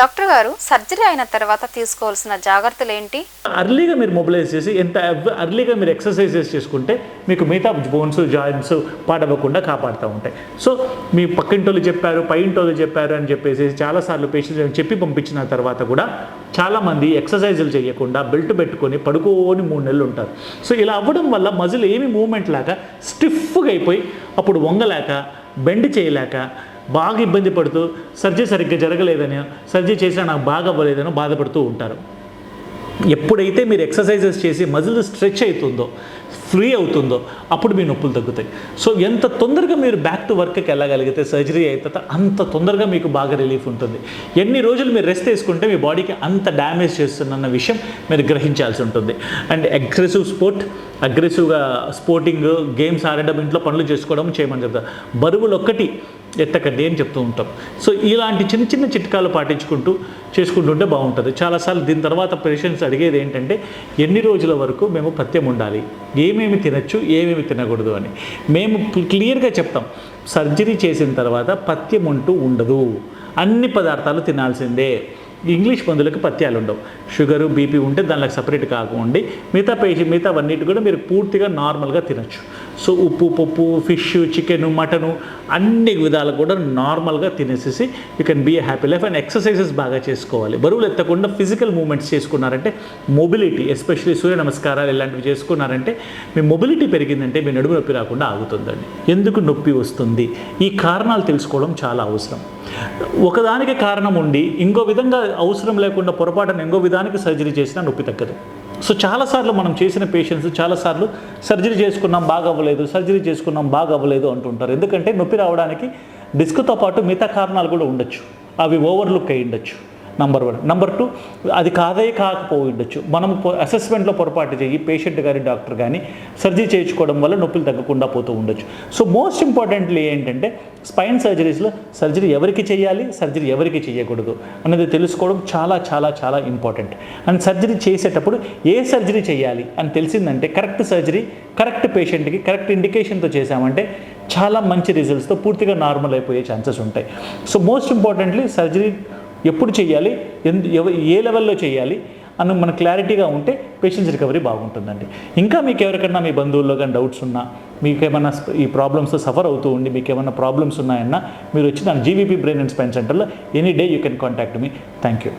Doctor గారు surgery అయిన తర్వాత తీసుకోవాల్సిన జాగ్రత్తలు ఏంటి? అర్లీగా మీరు మొబిలైజ్ చేసి ఎంత అర్లీగా మీరు ఎక్సర్సైజెస్ చేసుకుంటే మీకు మిగతా బోన్స్ జాయింట్స్ పాడవకుండా కాపాడుతూ ఉంటాయి. సో మీ పక్కింటోళ్ళు చెప్పారు పైంటోళ్ళు చెప్పారు అని చెప్పేసి చాలాసార్లు పేషెంట్స్ చెప్పి పంపించిన తర్వాత కూడా చాలామంది ఎక్సర్సైజులు చేయకుండా బెల్ట్ పెట్టుకొని పడుకోని మూడు నెలలు ఉంటారు. సో ఇలా అవ్వడం వల్ల మజిల్ ఏమి మూమెంట్ లేక స్టిఫ్గా అయిపోయి అప్పుడు వంగలేక బెండ్ చేయలేక బాగా ఇబ్బంది పడుతూ సర్జరీ సరిగ్గా జరగలేదని సర్జరీ చేసినా నాకు బాగా అవ్వలేదని బాధపడుతూ ఉంటారు. ఎప్పుడైతే మీరు ఎక్సర్సైజెస్ చేసి మజిల్ స్ట్రెచ్ అవుతుందో ఫ్రీ అవుతుందో అప్పుడు మీ నొప్పులు తగ్గుతాయి. సో ఎంత తొందరగా మీరు బ్యాక్ టు వర్క్కి వెళ్ళగలిగితే సర్జరీ అయితే అంత తొందరగా మీకు బాగా రిలీఫ్ ఉంటుంది. ఎన్ని రోజులు మీరు రెస్ట్ తీసుకుంటే మీ బాడీకి అంత డ్యామేజ్ చేస్తుందన్న విషయం మీరు గ్రహించాల్సి ఉంటుంది. అండ్ అగ్రెసివ్ స్పోర్ట్ అగ్రెసివ్గా స్పోర్టింగ్ గేమ్స్ ఆడడం ఇంట్లో పనులు చేసుకోవడం చేయమని చెప్తారు. బరువులు ఒక్కటి ఎత్తకండి అని చెప్తూ ఉంటాం. సో ఇలాంటి చిన్న చిన్న చిట్కాలు పాటించుకుంటూ చేసుకుంటుంటే బాగుంటుంది. చాలాసార్లు దీని తర్వాత పేషెంట్స్ అడిగేది ఏంటంటే ఎన్ని రోజుల వరకు మేము పథ్యం ఉండాలి? ఏమేమి తినచ్చు? ఏమేమి తినకూడదు అని. మేము క్లియర్గా చెప్తాం. సర్జరీ చేసిన తర్వాత పథ్యం ఉంటూ ఉండదు. అన్ని పదార్థాలు తినాల్సిందే. ఇంగ్లీష్ మందులకు పత్యాలు ఉండవు షుగరు బీపీ ఉంటే దానికి సపరేట్ కాకుండా మిగతా పేషి మిగతావన్నిటి కూడా మీరు పూర్తిగా నార్మల్గా తినచ్చు. సో ఉప్పు పప్పు ఫిష్ చికెను మటను అన్ని విధాలు కూడా నార్మల్గా తినేసేసి you can be happy life and exercises బాగా చేసుకోవాలి. బరువులు ఎత్తకుండా ఫిజికల్ మూమెంట్స్ చేసుకున్నారంటే మొబిలిటీ ఎస్పెషల్లీ సూర్య నమస్కారాలు ఇలాంటివి చేసుకున్నారంటే మీ మొబిలిటీ పెరిగిందంటే మీ నడుము నొప్పి రాకుండా ఆగుతుందండి. ఎందుకు నొప్పి వస్తుంది? ఈ కారణాలు తెలుసుకోవడం చాలా అవసరం. ఒకదానికి కారణం ఉండి ఇంకో విధంగా అవసరం లేకుండా పొరపాటున ఇంకో విధానికి సర్జరీ చేసినా నొప్పి తగ్గదు. సో చాలాసార్లు మనం చేసిన పేషెంట్స్ చాలాసార్లు సర్జరీ చేసుకున్నాం బాగా అవ్వలేదు సర్జరీ చేసుకున్నాం బాగా అవ్వలేదు అంటుంటారు. ఎందుకంటే నొప్పి రావడానికి డిస్క్తో పాటు మిగతా కారణాలు కూడా ఉండొచ్చు. అవి ఓవర్లుక్ అయి ఉండొచ్చు నంబర్ వన్ నంబర్ టూ అది కాదే కాకపోయి ఉండొచ్చు మనం అసెస్మెంట్లో పొరపాటు చేయి పేషెంట్ కానీ డాక్టర్ కానీ సర్జరీ చేయించుకోవడం వల్ల నొప్పులు తగ్గకుండా పోతూ ఉండొచ్చు. సో మోస్ట్ ఇంపార్టెంట్లీ ఏంటంటే స్పైన్ సర్జరీస్లో సర్జరీ ఎవరికి చేయాలి సర్జరీ ఎవరికి చేయకూడదు అనేది తెలుసుకోవడం చాలా చాలా చాలా ఇంపార్టెంట్ అండ్ సర్జరీ చేసేటప్పుడు ఏ సర్జరీ చేయాలి అని తెలిసిందంటే కరెక్ట్ సర్జరీ కరెక్ట్ పేషెంట్కి కరెక్ట్ ఇండికేషన్తో చేసామంటే చాలా మంచి రిజల్ట్స్తో పూర్తిగా నార్మల్ అయిపోయే ఛాన్సెస్ ఉంటాయి. సో మోస్ట్ ఇంపార్టెంట్లీ సర్జరీ ఎప్పుడు చేయాలి? ఎందు ఎవ- ఏ లెవెల్లో చేయాలి? అని మన క్లారిటీగా ఉంటే పేషెంట్స్ రికవరీ బాగుంటుందండి. ఇంకా మీకు ఎవరికైనా మీ బంధువుల్లో కానీ డౌట్స్ ఉన్నా మీకు ఏమైనా ఈ ప్రాబ్లమ్స్ సఫర్ అవుతూ ఉండి మీకు ఏమైనా ప్రాబ్లమ్స్ ఉన్నాయన్నా మీరు వచ్చి నా జీవీపీ బ్రెయిన్ అండ్ స్పెయిన్ సెంటర్లో any day you can contact me. Thank you.